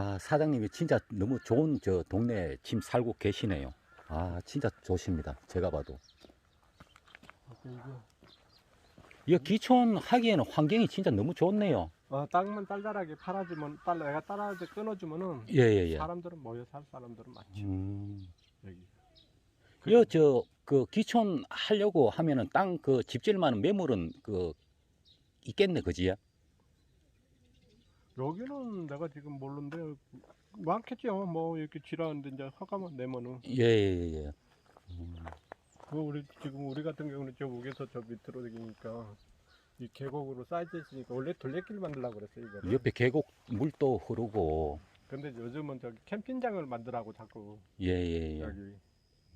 아, 사장님이 진짜 너무 좋은 저 동네에 지금 살고 계시네요. 아, 진짜 좋습니다. 제가 봐도. 이 기촌 하기에는 환경이 진짜 너무 좋네요. 어, 땅만 달달하게 팔아주면 딸 내가 따라서 끊어주면은 예, 예, 예. 사람들은 모여 살 사람들은 많죠 음. 여기. 여, 저, 그 기촌 하려고 하면은 땅 그 집질 만한 매물은 그 있겠네, 그지야? 여기는 내가 지금 모르는데 많겠죠. 뭐 이렇게 지라는데 이제 허가만 내면은 예, 예, 예. 음. 그 우리 지금 우리 같은 경우는 저 위에서 저 밑으로 되니까 이 계곡으로 쌓여져 있으니까 원래 둘레길 만들려고 그랬어요 이거를. 옆에 계곡 물도 흐르고, 근데 요즘은 저기 캠핑장을 만들라고 자꾸 예, 예, 예. 여기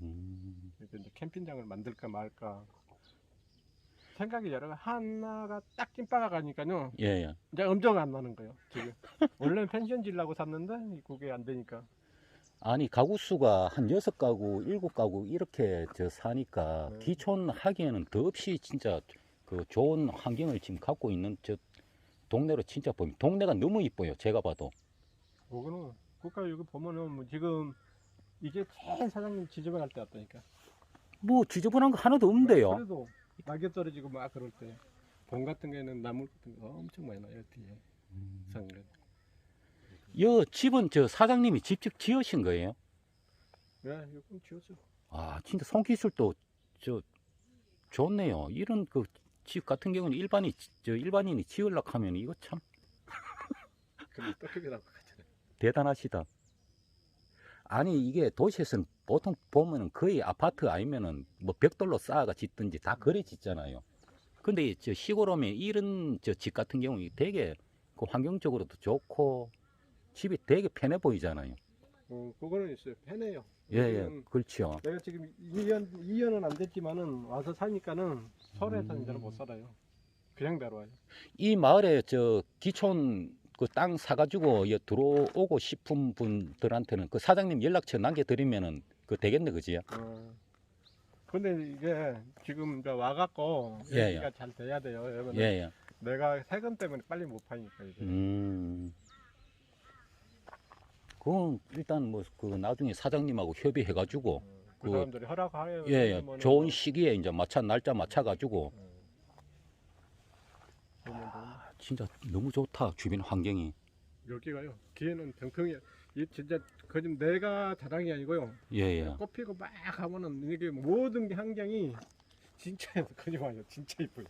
음. 이제 캠핑장을 만들까 말까 생각이 여러 가 하나가 딱 찐빠가 가니까요 예, 예. 이제 엄청 안 나는 거예요 지금 원래는 펜션 지려고 샀는데 그게 안 되니까 아니 가구 수가 한 여섯 가구, 일곱 가구 이렇게 저 사니까 네. 기촌 하기에는 더없이 진짜 그 좋은 환경을 지금 갖고 있는 저 동네로 진짜 보면 동네가 너무 이뻐요. 제가 봐도. 그거는 국가 여기 보면은 뭐 지금 이게 제일 사장님 지저분할 때 왔다니까 뭐 지저분한 거 하나도 없는데요. 그래도 낙엽 떨어지고 막 그럴 때 봄 같은 거에는 나물 같은 거 엄청 많이 나요 뒤에 음. 상근 여 집은 저 사장님이 직접 지으신 거예요? 야 이거 좀 지워줘 아 진짜 손기술도 저 좋네요. 이런 그 집 같은 경우는 일반이 저 일반인이 지으려고 하면 이거 참 근데 떡집이라고 하잖아요 대단하시다. 아니 이게 도시에서는 보통 보면은 거의 아파트 아니면은 뭐 벽돌로 쌓아가 짓든지 다 그래 짓잖아요. 근데 저 시골 오면 이런 저 집 같은 경우는 되게 그 환경적으로도 좋고 집이 되게 편해 보이잖아요. 어 그거는 있어요 편해요 예, 예, 그렇죠. 내가 지금 2년, 2년은 안 됐지만은 와서 사니까는 서울에서 음. 이제는 못 살아요. 그냥 내려와요. 이 마을에 저 기촌 그 땅 사가지고 여 들어오고 싶은 분들한테는 그 사장님 연락처 남겨드리면은 그 되겠네, 그지요? 어. 근데 이게 지금 이제 와갖고 예, 여기가 잘 돼야 돼요. 왜냐면 예, 예. 내가 세금 때문에 빨리 못 파니까 이제. 음. 그건 일단 뭐 그 나중에 사장님하고 협의해가지고 어, 그 그- 사람들이 허락하여. 예, 예. 좋은 시기에 이제 마차 날짜 맞춰 가지고 어. 진짜 너무 좋다 주변 환경이 여기가요. 기회는 병평이야. 이 진짜 거짓 내가 자랑이 아니고요. 예예 꽃 피고 막 하면은 이게 모든 게 환경이 진짜 거짓말이에요. 진짜 이뻐요.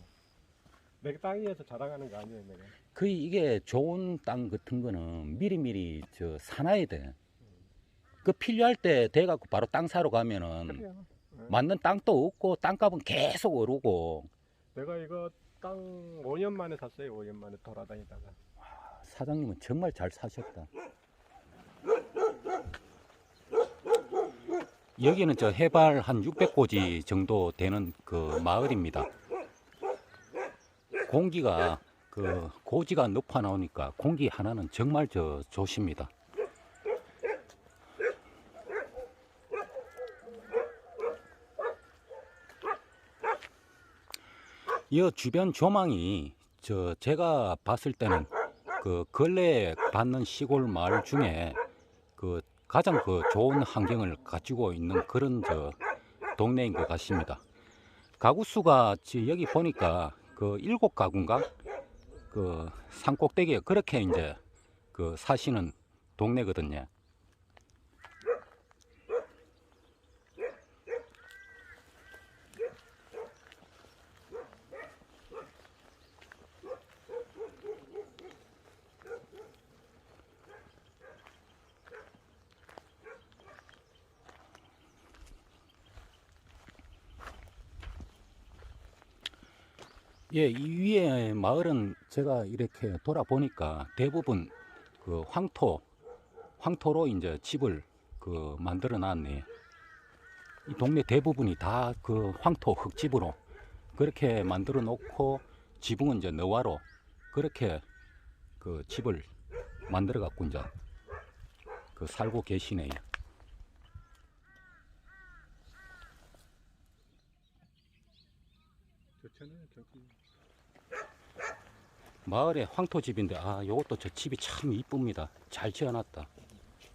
내가 땅 위에서 자랑하는 거 아니에요, 내가. 거의 이게 좋은 땅 같은 거는 미리미리 저 사놔야 돼그 필요할 때 돼갖고 바로 땅 사러 가면은 그래요. 네. 맞는 땅도 없고 땅값은 계속 오르고 내가 이거 땅 5년 만에 샀어요. 5년 만에 돌아다니다가. 사장님은 정말 잘 사셨다. 여기는 저 해발 한 600고지 정도 되는 그 마을입니다. 공기가 그 고지가 높아 나오니까 공기 하나는 정말 저 좋습니다. 이 주변 조망이 저 제가 봤을 때는 그 근래 받는 시골 마을 중에 그 가장 그 좋은 환경을 가지고 있는 그런 저 동네인 것 같습니다. 가구 수가 지- 여기 보니까 그 일곱 가구인가 그 산꼭대기에 그렇게 이제 그 사시는 동네거든요. 예, 이 위에 마을은 제가 이렇게 돌아보니까 대부분 그 황토, 황토로 이제 집을 그 만들어 놨네. 이 동네 대부분이 다 그 황토 흙집으로 그렇게 만들어 놓고 지붕은 이제 너와로 그렇게 그 집을 만들어 갖고 이제 그 살고 계시네요. 좋잖아요. 마을의 황토집인데 아 요것도 저 집이 참 이쁩니다. 잘 지어놨다.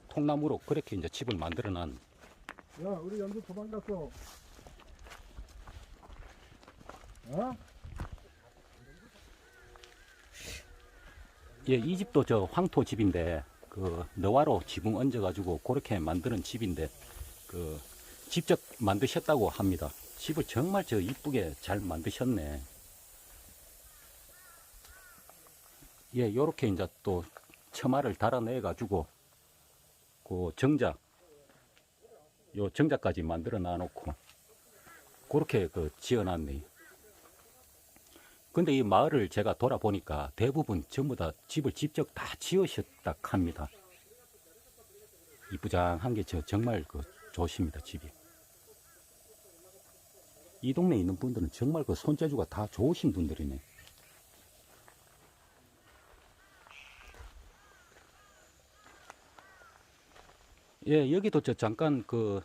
통나무로 그렇게 이제 집을 만들어 놨. 야 우리 연두 도망갔어 어? 예, 이 집도 저 황토 집인데 그 너와로 지붕 얹어 가지고 그렇게 만드는 집인데 그 직접 만드셨다고 합니다. 집을 정말 저 이쁘게 잘 만드셨네. 예, 요렇게 이제 또 처마를 달아내 가지고 그 정작 요 정작까지 만들어 놔 놓고 그렇게 그 지어 놨네. 근데 이 마을을 제가 돌아보니까 대부분 전부 다 집을 직접 다 지으셨다 합니다. 이쁘장한 게 저 정말 그 좋습니다, 집이. 이 동네에 있는 분들은 정말 그 손재주가 다 좋으신 분들이네. 예, 여기도 저 잠깐 그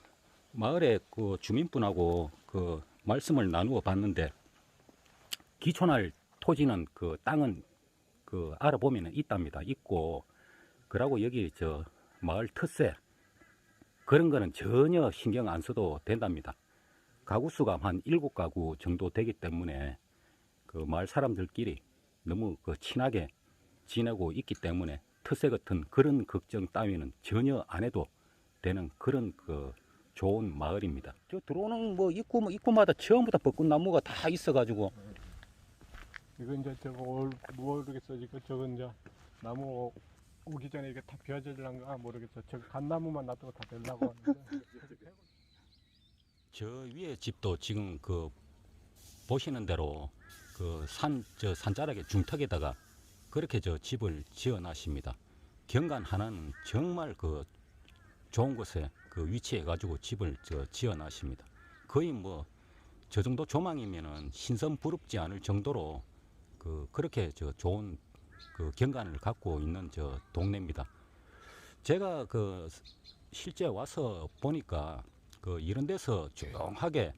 마을의 그 주민분하고 그 말씀을 나누어 봤는데 기촌할 토지는 그 땅은 그 알아보면 있답니다. 있고 그러고 여기 저 마을 텃세 그런 거는 전혀 신경 안 써도 된답니다. 가구 수가 한 일곱 가구 정도 되기 때문에 그 마을 사람들끼리 너무 그 친하게 지내고 있기 때문에 텃세 같은 그런 걱정 따위는 전혀 안 해도 되는 그런 그 좋은 마을입니다. 저 들어오는 뭐 입구 입구마다 전부 다 벚꽃나무가 다 있어가지고 이거 이제 저거 올- 모르겠어 이거 저거 이제 나무 오기 전에 이게 다 비워질란가 모르겠어 저 갓나무만 놔두고 다 하는데 저 위에 집도 지금 그 보시는 대로 그 산 저 산자락의 중턱에다가 그렇게 저 집을 지어 놨습니다. 경관 하나는 정말 그 좋은 곳에 그 위치해 가지고 집을 저 지어 놨습니다. 거의 뭐 저 정도 조망이면은 신선 부럽지 않을 정도로 그 그렇게 저 좋은 그 경관을 갖고 있는 저 동네입니다. 제가 그 실제 와서 보니까 그 이런 데서 조용하게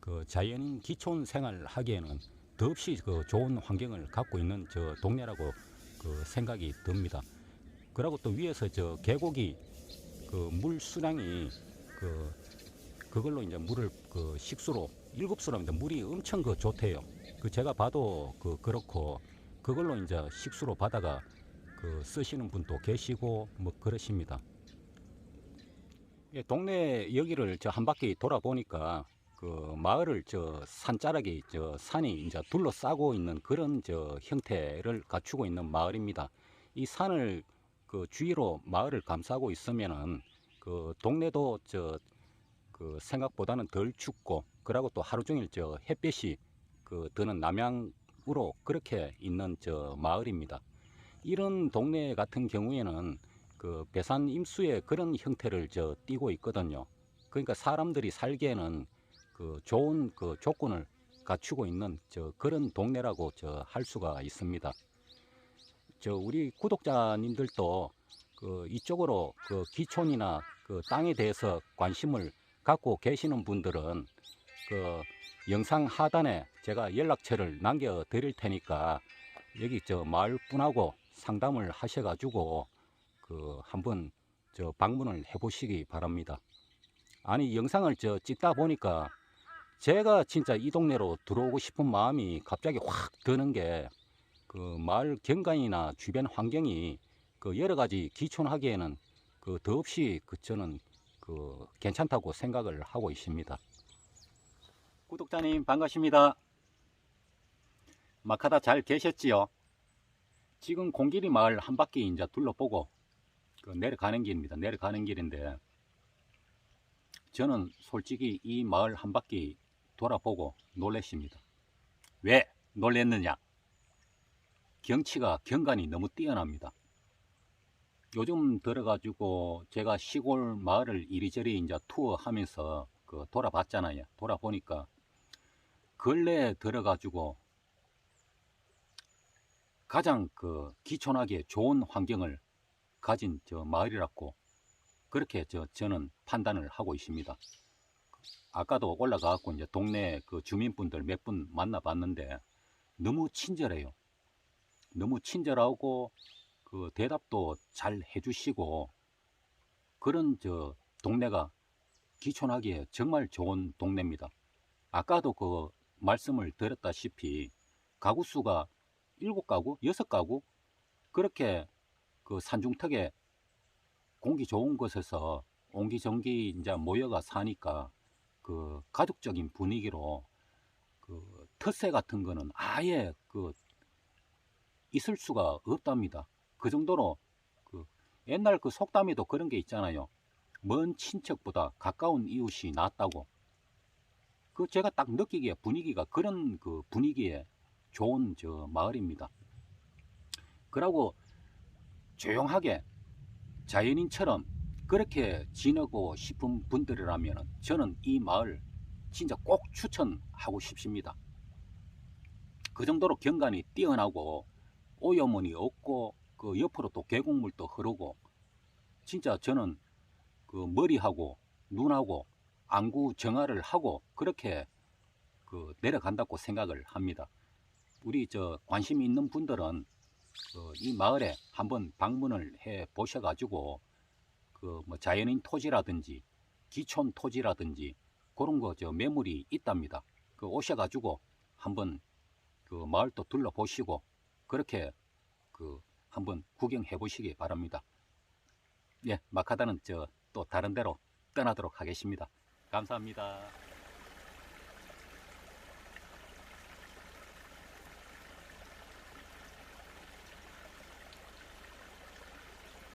그 자연인 기촌 생활을 하기에는 더없이 그 좋은 환경을 갖고 있는 저 동네라고 그 생각이 듭니다. 그리고 또 위에서 저 계곡이 그 물 수량이 그 그걸로 이제 물을 그 식수로 일곱 수랍니다. 물이 엄청 그 좋대요. 그 제가 봐도 그 그렇고 그걸로 이제 식수로 받아가 그 쓰시는 분도 계시고 뭐 그러십니다. 예, 동네 여기를 저 한 바퀴 돌아보니까 그 마을을 저 산자락이 저 산이 이제 둘러싸고 있는 그런 저 형태를 갖추고 있는 마을입니다. 이 산을 그 주위로 마을을 감싸고 있으면은 그 동네도 저 그 생각보다는 덜 춥고 그러고 또 하루 종일 저 햇볕이 그 드는 남향으로 그렇게 있는 저 마을입니다. 이런 동네 같은 경우에는 그 배산 임수의 그런 형태를 저 띠고 있거든요. 그러니까 사람들이 살기에는 그 좋은 그 조건을 갖추고 있는 저 그런 동네라고 저 할 수가 있습니다. 저 우리 구독자님들도 그 이쪽으로 그 기촌이나 그 땅에 대해서 관심을 갖고 계시는 분들은 그 영상 하단에 제가 연락처를 남겨 드릴 테니까 여기 저 마을 분하고 상담을 하셔 가지고 그 한번 저 방문을 해 보시기 바랍니다. 아니 영상을 저 찍다 보니까 제가 진짜 이 동네로 들어오고 싶은 마음이 갑자기 확 드는 게 그 마을 경관이나 주변 환경이 그 여러 가지 기촌하기에는 그 더없이 그 저는 그 괜찮다고 생각을 하고 있습니다. 구독자님 반갑습니다. 마카다 잘 계셨지요? 지금 공길이 마을 한 바퀴 이제 둘러보고 그 내려가는 길입니다. 내려가는 길인데 저는 솔직히 이 마을 한 바퀴 돌아보고 놀랬습니다. 왜 놀랬느냐? 경치가 경관이 너무 뛰어납니다. 요즘 들어가지고 제가 시골 마을을 이리저리 이제 투어하면서 그 돌아봤잖아요. 돌아보니까 근래에 들어가지고 가장 그 기촌하게 좋은 환경을 가진 저 마을이라고 그렇게 저 저는 판단을 하고 있습니다. 아까도 올라가갖고 이제 동네 그 주민분들 몇 분 만나봤는데 너무 친절해요. 너무 친절하고 그 대답도 잘 해주시고 그런 저 동네가 기촌하기에 정말 좋은 동네입니다. 아까도 그 말씀을 드렸다시피 가구 수가 일곱 가구, 여섯 가구 그렇게 그 산중턱에 공기 좋은 곳에서 옹기종기 이제 모여가 사니까 그 가족적인 분위기로 그 텃세 같은 거는 아예 그 있을 수가 없답니다. 그 정도로 그 옛날 그 속담에도 그런 게 있잖아요. 먼 친척보다 가까운 이웃이 낫다고. 그 제가 딱 느끼기에 분위기가 그런 그 분위기에 좋은 저 마을입니다. 그러고 조용하게 자연인처럼 그렇게 지내고 싶은 분들이라면 저는 이 마을 진짜 꼭 추천하고 싶습니다. 그 정도로 경관이 뛰어나고 오염원이 없고 그 옆으로 또 계곡물도 흐르고 진짜 저는 그 머리하고 눈하고 안구 정화를 하고 그렇게 그 내려간다고 생각을 합니다. 우리 저 관심 있는 분들은 그 이 마을에 한번 방문을 해 보셔가지고 그 뭐 자연인 토지라든지 기촌 토지라든지 그런 거 저 매물이 있답니다. 그 오셔가지고 한번 그 마을도 둘러보시고 그렇게 그 한번 구경해 보시기 바랍니다. 예, 마카다는 저 또 다른 데로 떠나도록 하겠습니다. 감사합니다.